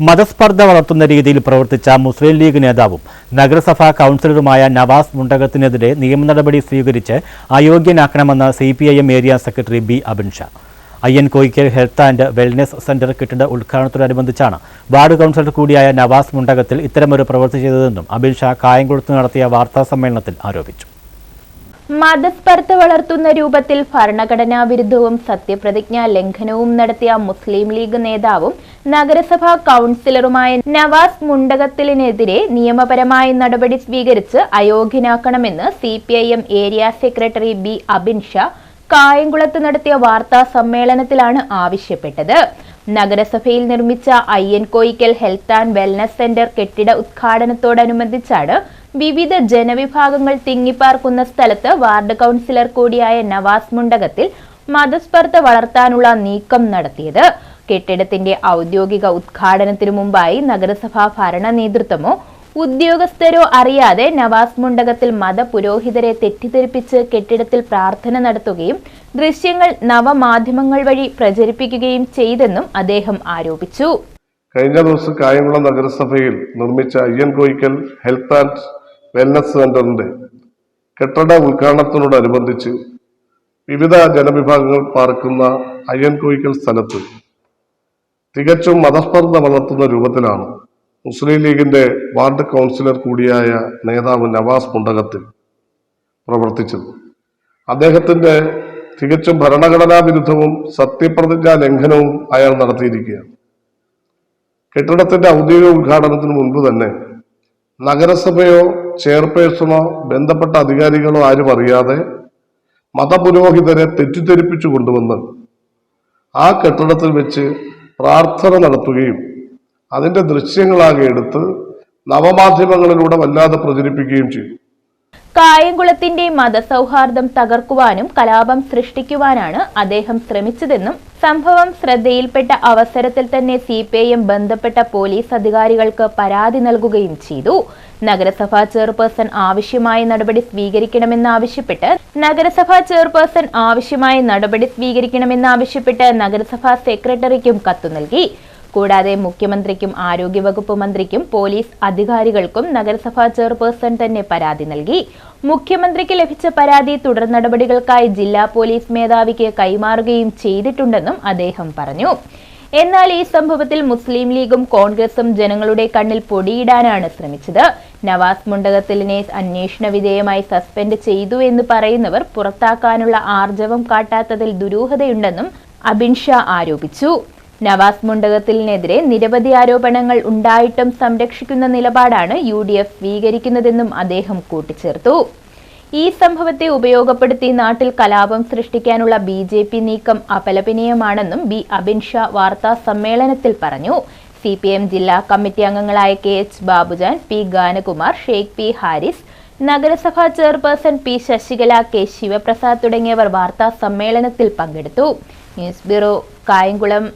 മതസ്പർദ്ധ വളർത്തുന്ന രീതിയിൽ പ്രവർത്തിച്ച മുസ്ലിം ലീഗ് നേതാവും നഗരസഭാ കൗൺസിലറുമായ നവാസ് മുണ്ടകത്തിനെതിരെ നിയമനടപടി സ്വീകരിച്ച് അയോഗ്യനാക്കണമെന്ന് C P I M area secretary B Abin Shah. Ayyan Koyikkal health and wellness centre കെട്ടിട ഉദ്ഘാടനത്തോടനുബന്ധിച്ചാണ് വാർഡ് കൗൺസിലർ കൂടിയായ നവാസ് മുണ്ടകത്തിൽ ഇത്തരമൊരു പ്രവൃത്തി ചെയ്തതെന്നും അബിൻ ഷാ കായംകുളത്ത് നടത്തിയ വാർത്താ സമ്മേളനത്തിൽ ആരോപിച്ചു. മതസ്പർദ്ധ വളർത്തുന്ന രൂപത്തിൽ ഭരണഘടനാ വിരുദ്ധവും സത്യപ്രതിജ്ഞാ ലംഘനവും നടത്തിയ മുസ്ലിം ലീഗ് നേതാവും നഗരസഭാ കൗൺസിലറുമായ നവാസ് മുണ്ടകത്തിലിനെതിരെ നിയമപരമായ നടപടി സ്വീകരിച്ച് അയോഗ്യനാക്കണമെന്ന് C area secretary B Abin Shah കായംകുളത്ത് നടത്തിയ വാർത്താ സമ്മേളനത്തിലാണ് ആവശ്യപ്പെട്ടത്. നഗരസഭയിൽ നിർമ്മിച്ച Ayyan Koyikkal health and wellness centre കെട്ടിട ഉദ്ഘാടനത്തോടനുബന്ധിച്ചാണ് വിവിധ ജനവിഭാഗങ്ങൾ തിങ്ങിപ്പാർക്കുന്ന സ്ഥലത്ത് വാർഡ് കൗൺസിലർ കൂടിയായ നവാസ് മുണ്ടകത്തിൽ മതസ്പർദ്ധ വളർത്താനുള്ള നീക്കം നടത്തിയത്. കെട്ടിടത്തിന്റെ ഔദ്യോഗിക ഉദ്ഘാടനത്തിനു മുമ്പായി നഗരസഭാ ഭരണ നേതൃത്വമോ ഉദ്യോഗസ്ഥരോ അറിയാതെ നവാസ് മുണ്ടകത്തിൽ മതപുരോഹിതരെ തെറ്റിദ്ധരിപ്പിച്ച് കെട്ടിടത്തിൽ പ്രാർത്ഥന നടത്തുകയും ദൃശ്യങ്ങൾ നവമാധ്യമങ്ങൾ വഴി പ്രചരിപ്പിക്കുകയും ചെയ്തെന്നും അദ്ദേഹം ആരോപിച്ചു. കഴിഞ്ഞ ദിവസം കായംകുളം നഗരസഭയിൽ നിർമ്മിച്ച Ayyan Koyikkal health and wellness സെന്ററിന്റെ കെട്ടിട ഉദ്ഘാടനത്തിനോടനുബന്ധിച്ച് വിവിധ ജനവിഭാഗങ്ങൾ പാർക്കുന്ന അയ്യൻ കോയിക്കൽ സ്ഥലത്ത് തികച്ചും മതസ്പർദ്ധ വളർത്തുന്ന രൂപത്തിലാണ് മുസ്ലിം ലീഗിന്റെ വാർഡ് കൗൺസിലർ കൂടിയായ നേതാവ് നവാസ് മുണ്ടകത്തിൽ പ്രവർത്തിച്ചത്. അദ്ദേഹത്തിന്റെ തികച്ചും ഭരണഘടനാ വിരുദ്ധവും സത്യപ്രതിജ്ഞാ ലംഘനവും അയാൾ നടത്തിയിരിക്കുകയാണ്. കെട്ടിടത്തിന്റെ ഔദ്യോഗിക ഉദ്ഘാടനത്തിന് മുൻപ് തന്നെ നഗരസഭയോ ചെയർപേഴ്സണോ ബന്ധപ്പെട്ട അധികാരികളോ ആരും അറിയാതെ മതപുരോഹിതരെ തെറ്റിദ്ധരിപ്പിച്ചു കൊണ്ടുവന്ന് ആ കെട്ടിടത്തിൽ വെച്ച് പ്രാർത്ഥന നടത്തുകയും അതിന്റെ ദൃശ്യങ്ങളാകെ എടുത്ത് നവമാധ്യമങ്ങളിലൂടെ വല്ലാതെ പ്രചരിപ്പിക്കുകയും ചെയ്തു. കായംകുളത്തിന്റെ മതസൗഹാർദ്ദം തകർക്കുവാനും കലാപം സൃഷ്ടിക്കുവാനാണ് അദ്ദേഹം ശ്രമിച്ചതെന്നും സംഭവം ശ്രദ്ധയിൽപ്പെട്ട അവസരത്തിൽ തന്നെ സി പി ഐ എം ബന്ധപ്പെട്ട പോലീസ് അധികാരികൾക്ക് പരാതി നൽകുകയും ചെയ്തു. നഗരസഭാ ചെയർപേഴ്സൺ ആവശ്യമായ നടപടി സ്വീകരിക്കണമെന്നാവശ്യപ്പെട്ട് നഗരസഭാ ചെയർപേഴ്സൺ ആവശ്യമായ നടപടി സ്വീകരിക്കണമെന്നാവശ്യപ്പെട്ട് നഗരസഭാ സെക്രട്ടറിക്കും കത്തു നൽകി. കൂടാതെ മുഖ്യമന്ത്രിക്കും ആരോഗ്യവകുപ്പ് മന്ത്രിക്കും പോലീസ് അധികാരികൾക്കും നഗരസഭാ ചെയർപേഴ്സൺ തന്നെ പരാതി നൽകി. മുഖ്യമന്ത്രിക്ക് ലഭിച്ച പരാതി തുടർ നടപടികൾക്കായി ജില്ലാ പോലീസ് മേധാവിക്ക് കൈമാറുകയും ചെയ്തിട്ടുണ്ടെന്നും അദ്ദേഹം പറഞ്ഞു. എന്നാൽ ഈ സംഭവത്തിൽ മുസ്ലിം ലീഗും കോൺഗ്രസും ജനങ്ങളുടെ കണ്ണിൽ പൊടിയിടാനാണ് ശ്രമിച്ചത്. നവാസ് മുണ്ടകത്തിലിനെ അന്വേഷണ വിധേയമായി സസ്പെൻഡ് ചെയ്തു എന്ന് പറയുന്നവർ പുറത്താക്കാനുള്ള ആർജവം കാട്ടാത്തതിൽ ദുരൂഹതയുണ്ടെന്നും അബിൻഷാ ആരോപിച്ചു. നവാസ് മുണ്ടകത്തിലിനെതിരെ നിരവധി ആരോപണങ്ങൾ ഉണ്ടായിട്ടും സംരക്ഷിക്കുന്ന നിലപാടാണ് യു ഡി എഫ് സ്വീകരിക്കുന്നതെന്നും അദ്ദേഹം കൂട്ടിച്ചേർത്തു. ഈ സംഭവത്തെ ഉപയോഗപ്പെടുത്തി നാട്ടിൽ കലാപം സൃഷ്ടിക്കാനുള്ള ബി ജെ പി നീക്കം അപലപനീയമാണെന്നും ബി അബിൻ ഷാ വാർത്താ സമ്മേളനത്തിൽ പറഞ്ഞു. സി പി എം ജില്ലാ കമ്മിറ്റി അംഗങ്ങളായ K H Babujan P Ganakumar Sheikh P Haris നഗരസഭാ chairperson P Sasikala K Sivaprasad തുടങ്ങിയവർ വാർത്താ സമ്മേളനത്തിൽ പങ്കെടുത്തു. News bureau Kayamkulam.